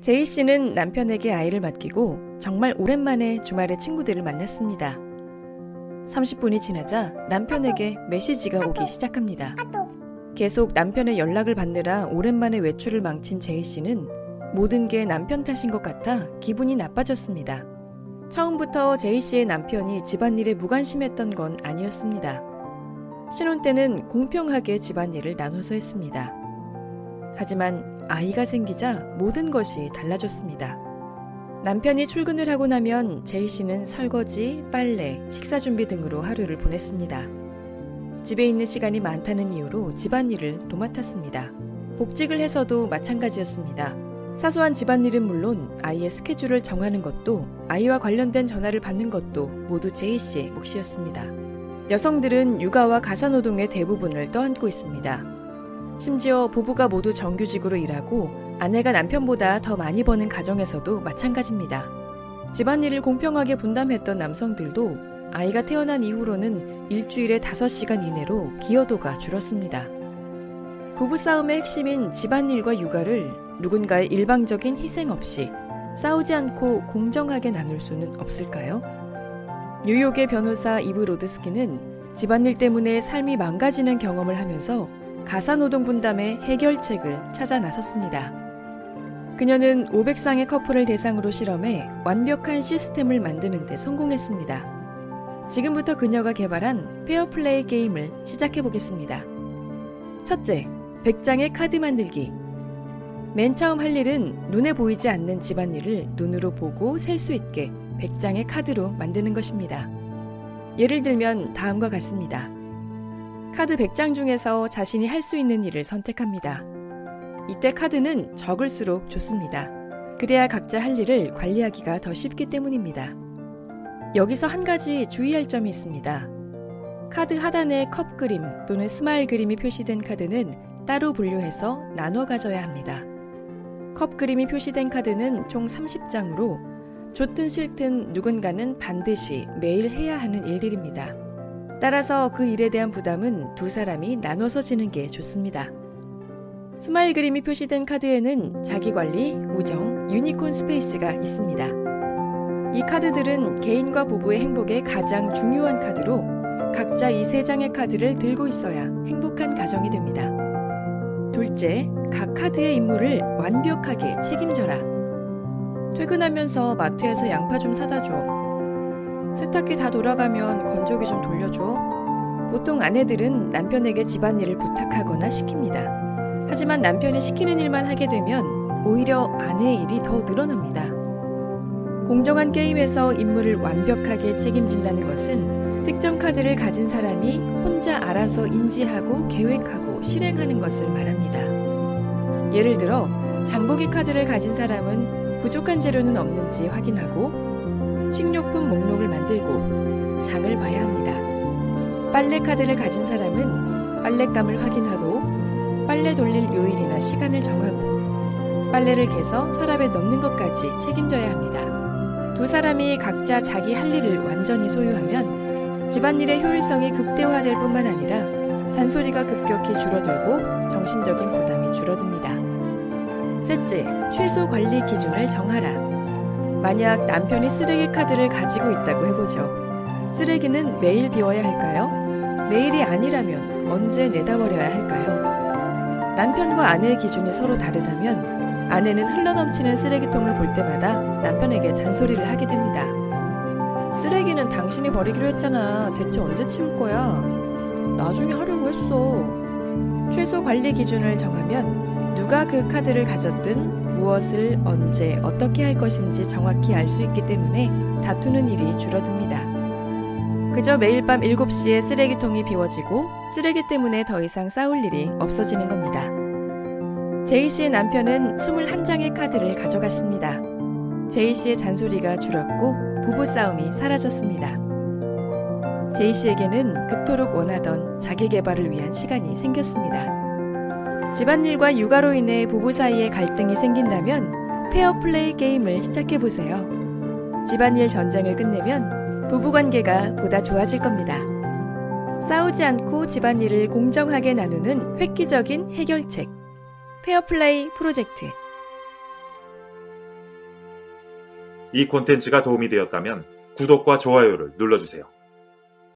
제이 씨는 남편에게 아이를 맡기고 정말 오랜만에 주말에 친구들을 만났습니다. 30분이 지나자 남편에게 메시지가 오기 시작합니다. 계속 남편의 연락을 받느라 오랜만에 외출을 망친 제이 씨는 모든 게 남편 탓인 것 같아 기분이 나빠졌습니다. 처음부터 제이 씨의 남편이 집안일에 무관심했던 건 아니었습니다. 신혼 때는 공평하게 집안일을 나눠서 했습니다. 하지만 아이가 생기자 모든 것이 달라졌습니다. 남편이 출근을 하고 나면 제이 씨는 설거지, 빨래, 식사 준비 등으로 하루를 보냈습니다. 집에 있는 시간이 많다는 이유로 집안일을 도맡았습니다. 복직을 해서도 마찬가지였습니다. 사소한 집안일은 물론 아이의 스케줄을 정하는 것도 아이와 관련된 전화를 받는 것도 모두 제이 씨의 몫이었습니다. 여성들은 육아와 가사노동의 대부분을 떠안고 있습니다. 심지어 부부가 모두 정규직으로 일하고 아내가 남편보다 더 많이 버는 가정에서도 마찬가지입니다. 집안일을 공평하게 분담했던 남성들도 아이가 태어난 이후로는 일주일에 5시간 이내로 기여도가 줄었습니다. 부부싸움의 핵심인 집안일과 육아를 누군가의 일방적인 희생 없이 싸우지 않고 공정하게 나눌 수는 없을까요? 뉴욕의 변호사 이브 로드스키는 집안일 때문에 삶이 망가지는 경험을 하면서 가사노동 분담의 해결책을 찾아 나섰습니다. 그녀는 500쌍의 커플을 대상으로 실험해 완벽한 시스템을 만드는 데 성공했습니다. 지금부터 그녀가 개발한 페어플레이 게임을 시작해 보겠습니다. 첫째, 100장의 카드 만들기. 맨 처음 할 일은 눈에 보이지 않는 집안일을 눈으로 보고 셀 수 있게 100장의 카드로 만드는 것입니다. 예를 들면 다음과 같습니다. 카드 100장 중에서 자신이 할 수 있는 일을 선택합니다. 이때 카드는 적을수록 좋습니다. 그래야 각자 할 일을 관리하기가 더 쉽기 때문입니다. 여기서 한 가지 주의할 점이 있습니다. 카드 하단에 컵 그림 또는 스마일 그림이 표시된 카드는 따로 분류해서 나눠 가져야 합니다. 컵 그림이 표시된 카드는 총 30장으로 좋든 싫든 누군가는 반드시 매일 해야 하는 일들입니다. 따라서 그 일에 대한 부담은 두 사람이 나눠서 지는 게 좋습니다. 스마일 그림이 표시된 카드에는 자기관리, 우정, 유니콘 스페이스가 있습니다. 이 카드들은 개인과 부부의 행복에 가장 중요한 카드로 각자 이 세 장의 카드를 들고 있어야 행복한 가정이 됩니다. 둘째, 각 카드의 임무를 완벽하게 책임져라. 퇴근하면서 마트에서 양파 좀 사다 줘. 세탁기 다 돌아가면 건조기 좀 돌려줘. 보통 아내들은 남편에게 집안일을 부탁하거나 시킵니다. 하지만 남편이 시키는 일만 하게 되면 오히려 아내의 일이 더 늘어납니다. 공정한 게임에서 임무를 완벽하게 책임진다는 것은 특정 카드를 가진 사람이 혼자 알아서 인지하고 계획하고 실행하는 것을 말합니다. 예를 들어, 장보기 카드를 가진 사람은 부족한 재료는 없는지 확인하고 식료품 목록을 만들고 장을 봐야 합니다. 빨래 카드를 가진 사람은 빨랫감을 확인하고 빨래 돌릴 요일이나 시간을 정하고 빨래를 개서 서랍에 넣는 것까지 책임져야 합니다. 두 사람이 각자 자기 할 일을 완전히 소유하면 집안일의 효율성이 극대화될 뿐만 아니라 잔소리가 급격히 줄어들고 정신적인 부담이 줄어듭니다. 셋째, 최소 관리 기준을 정하라. 만약 남편이 쓰레기 카드를 가지고 있다고 해보죠. 쓰레기는 매일 비워야 할까요? 매일이 아니라면 언제 내다 버려야 할까요? 남편과 아내의 기준이 서로 다르다면 아내는 흘러넘치는 쓰레기통을 볼 때마다 남편에게 잔소리를 하게 됩니다. 쓰레기는 당신이 버리기로 했잖아. 대체 언제 치울 거야? 나중에 하려고 했어. 최소 관리 기준을 정하면 누가 그 카드를 가졌든 무엇을 언제 어떻게 할 것인지 정확히 알 수 있기 때문에 다투는 일이 줄어듭니다. 그저 매일 밤 7시에 쓰레기통이 비워지고 쓰레기 때문에 더 이상 싸울 일이 없어지는 겁니다. 제이 씨의 남편은 21장의 카드를 가져갔습니다. 제이 씨의 잔소리가 줄었고 부부싸움이 사라졌습니다. 제이 씨에게는 그토록 원하던 자기 개발을 위한 시간이 생겼습니다. 집안일과 육아로 인해 부부 사이에 갈등이 생긴다면 페어플레이 게임을 시작해보세요. 집안일 전쟁을 끝내면 부부관계가 보다 좋아질 겁니다. 싸우지 않고 집안일을 공정하게 나누는 획기적인 해결책. 페어플레이 프로젝트. 이 콘텐츠가 도움이 되었다면 구독과 좋아요를 눌러주세요.